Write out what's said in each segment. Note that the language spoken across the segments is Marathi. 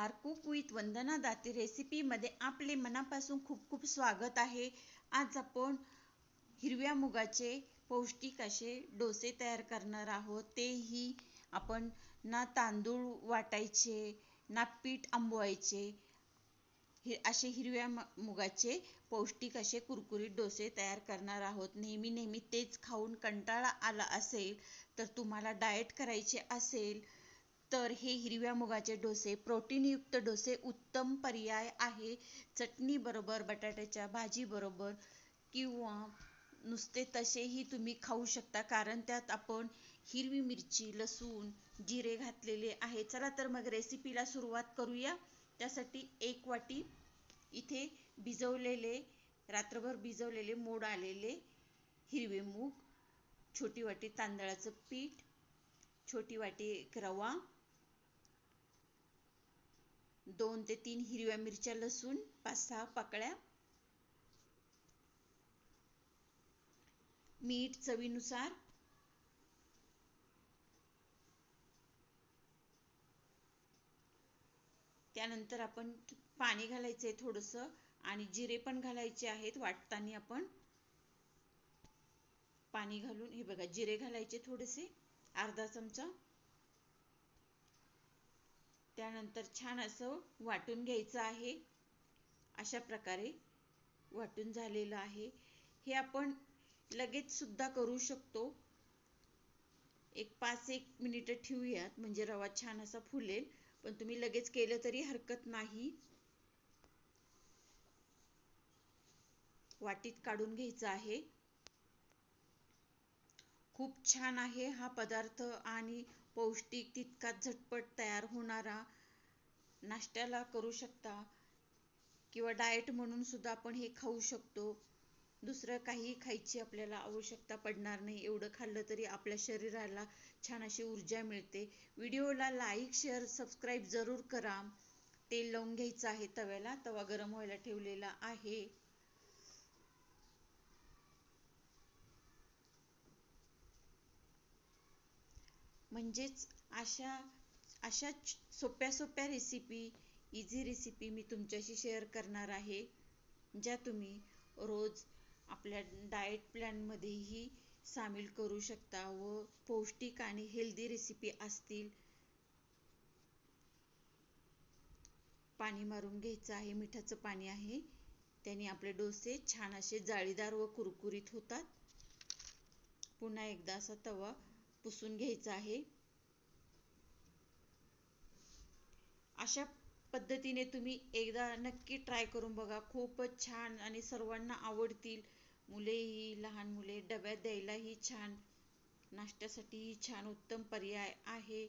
नमस्कार कुक विथ वंदना दाती रेसिपीमध्ये आपले मनापासून खूप खूप स्वागत आहे. आज आपण हिरव्या मुगाचे पौष्टिक असे डोसे तयार करणार आहोत. तेही आपण ना तांदूळ वाटायचे ना पीठ आंबवायचे हे असे हिरव्या मुगाचे पौष्टिक असे कुरकुरीत डोसे तयार करणार आहोत. नेहमी नेहमी तेच खाऊन कंटाळा आला असेल तर तुम्हाला डाएट करायचे असेल तर हे हिरव्या मुगाचे डोसे प्रोटीनयुक्त डोसे उत्तम पर्याय आहे. चटणीबरोबर बटाट्याच्या भाजीबरोबर किंवा नुसते तसेही तुम्ही खाऊ शकता कारण त्यात आपण हिरवी मिरची लसूण जिरे घातलेले आहे. चला तर मग रेसिपीला सुरुवात करूया. त्यासाठी एक वाटी इथे भिजवलेले रात्रभर भिजवलेले मोड आलेले हिरवे मूग छोटी वाटी तांदळाचं पीठ छोटी वाटी रवा दोन ते तीन हिरव्या मिरच्या लसूण पाच सहा पाकळ्या. मीठ चवीनुसार. त्यानंतर आपण पाणी घालायचंय थोडस आणि जिरे पण घालायचे आहेत वाटताना आपण. पाणी घालून हे बघा जिरे घालायचे थोडेसे अर्धा चमचा. त्यानंतर छान असं वाटून घ्यायचं आहे. अशा प्रकारे वाटून झालेलं आहे. हे आपण लगेच सुद्धा करू शकतो. एक पाच एक मिनिट ठेवूयात. म्हणजे रवा छान असा फुलेल. पण तुम्ही लगेच केलं तरी हरकत नाही. वाटीत काढून घ्यायचं आहे. खूप छान आहे हा पदार्थ आणि पौष्टिक तितकाच झटपट तयार होणारा नाश्त्याला करू शकता किंवा डाएट म्हणून सुद्धा आपण हे खाऊ शकतो. दुसरं काही खायची आपल्याला आवश्यकता पडणार नाही. एवढं खाल्लं तरी आपल्या शरीराला छान अशी ऊर्जा मिळते. व्हिडिओला लाईक शेअर सबस्क्राईब जरूर करा. तेल लावून घ्यायचं आहे तव्याला. तवा गरम व्हायला ठेवलेला आहे. म्हणजेच अशा अशा सोप्या सोप्या रेसिपी इझी रेसिपी मी तुमच्याशी शेअर करणार आहे ज्या तुम्ही रोज आपल्या डाएट प्लॅनमध्येही सामील करू शकता व पौष्टिक आणि हेल्दी रेसिपी असतील. पाणी मारून घ्यायचं आहे मिठाचं पाणी आहे. त्याने आपले डोसे छान असे जाळीदार व कुरकुरीत होतात. पुन्हा एकदा असा तवा पुसून घ्यायचं आहे. अशा पद्धतीने तुम्ही एकदा नक्की ट्राय करून बघा. खूपच छान आणि सर्वांना आवडतील. मुलेही लहान मुले डब्यात द्यायलाही छान. नाश्त्यासाठीही छान उत्तम पर्याय आहे.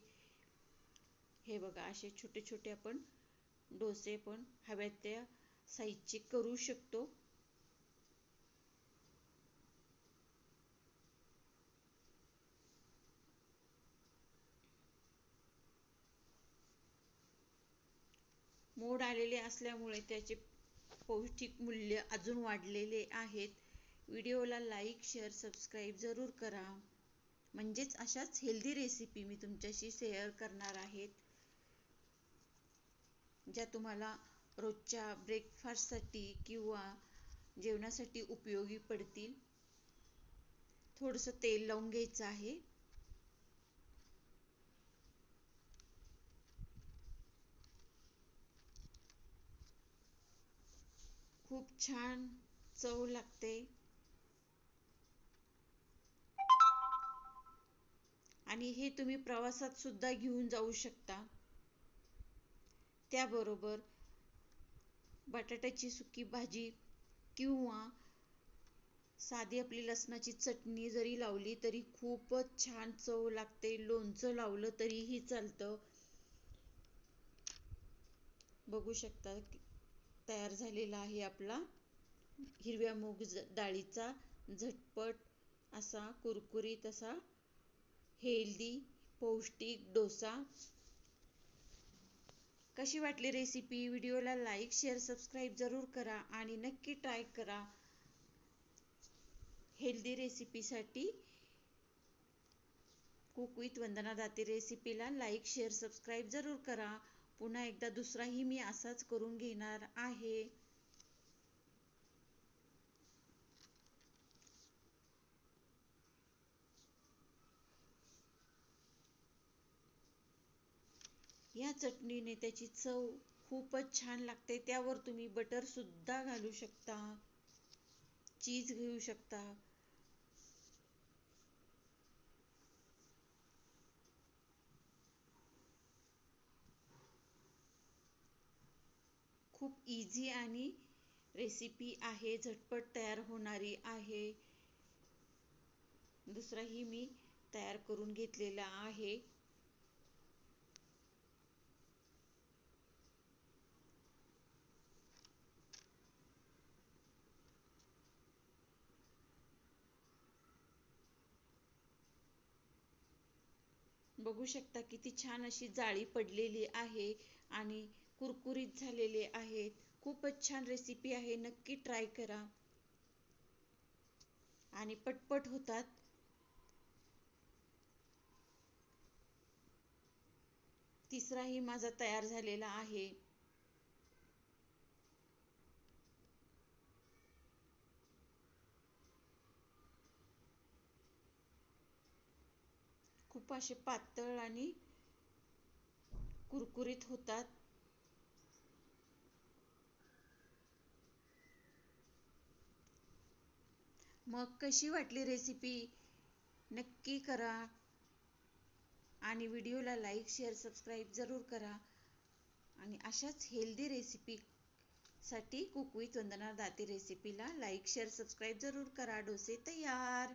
हे बघा असे छोटे छोटे आपण डोसे पण हव्यात त्या साईजचे करू शकतो. मोड आलेले असल्यामुळे त्याचे पौष्टिक मूल्य अजून वाढलेले आहेत. व्हिडिओला लाईक शेअर सबस्क्राईब जरूर करा. म्हणजेच अशाच हेल्दी रेसिपी मी तुमच्याशी शेअर करणार आहेत. ज्या तुम्हाला रोजच्या ब्रेकफास्टसाठी किंवा जेवणासाठी उपयोगी पडतील. थोडंसं तेल लावून घ्यायचं आहे. खूप छान चव लागते. आणि हे तुम्ही प्रवासात सुद्धा घेऊन जाऊ शकता. त्याबरोबर बटाट्याची सुकी भाजी किंवा साधी आपली लसणाची चटणी जरी लावली तरी खूपच छान चव लागते. लोणचं लावलं तरीही चालतं. बघू शकता तयार झालेला आहे आपला. हिरव्या मूग डाळीचा झटपट असा कुरकुरीत असा हेल्दी पौष्टिक डोसा. कशी वाटली रेसिपी व्हिडिओला लाईक शेअर सबस्क्राईब जरूर करा आणि नक्की ट्राय करा. हेल्दी रेसिपीसाठी कुक विथ वंदना दाती रेसिपीला लाईक शेअर सबस्क्राईब जरूर करा. पुन्हा एकदा दुसराही मी असाच करून घेणार आहे. या चटणीने त्याची चव खूपच छान लागते. त्यावर तुम्ही बटर सुद्धा घालू शकता. चीज घेऊ शकता. खूप इझी आणि रेसिपी आहे झटपट तयार होणारी आहे. दुसराही मी तयार करून घेतलेला आहे. बघू शकता किती छान अशी जाळी पडलेली आहे आणि कुरकुरीत झालेले आहेत. खूपच छान रेसिपी आहे. नक्की ट्राय करा. आणि पटपट होतात. तिसराही माझा तयार झालेला आहे. खूप असे पातळ आणि कुरकुरीत होतात. मग कशी वाटली रेसिपी नक्की करा. आणि व्हिडिओला लाईक शेअर सबस्क्राईब जरूर करा. आणि अशाच हेल्दी रेसिपी साठी वंदना दाती रेसिपीला लाईक शेअर सबस्क्राईब जरूर करा. डोसे तयार!